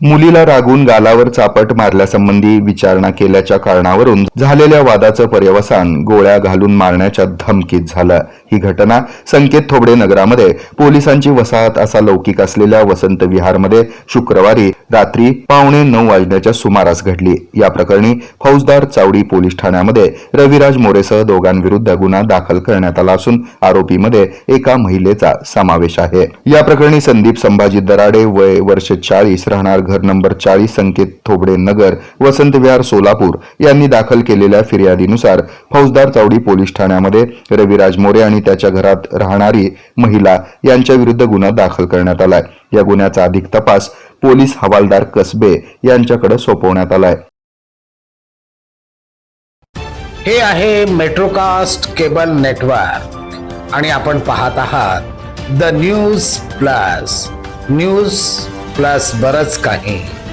मुलीला रागून गालावर चापट मारल्यासंबंधी विचारणा केल्याच्या कारणावरून झालेल्या वादाचं पर्यवसान गोळ्या घालून मारण्याच्या धमकीत झालं. ही घटना संकेत थोबडे नगरामध्ये पोलिसांची वसाहत असा लौकिक असलेल्या वसंत विहारमध्ये शुक्रवारी रात्री पावणे नऊ वाजण्याच्या सुमारास घडली. या प्रकरणी फौजदार चावडी पोलीस ठाण्यामध्ये रविराज मोरेसह दोघांविरुद्ध गुन्हा दाखल करण्यात आला असून आरोपीमध्ये एका महिलेचा समावेश आहे. या प्रकरणी संदीप संभाजी दराडे वय वर्ष चाळीस राहणार घर नंबर चाळीस संकेत थोबडे नगर वसंत विहार सोलापूर यांनी दाखल केलेल्या फिर्यादीनुसार फौजदार चावडी पोलीस ठाण्यामध्ये रविराज मोरे आणि त्याच्या घरात राहणारी महिला यांच्या विरुद्ध गुन्हा दाखल करण्यात आलाय. या गुन्ह्याचा अधिक तपास पोलीस हवालदार कसबे यांच्याकडे सोपवण्यात आलाय. हे आहे मेट्रोकास्ट केबल नेटवर्क आणि आपण पाहत आहात the news plus. News plus बरंच काही.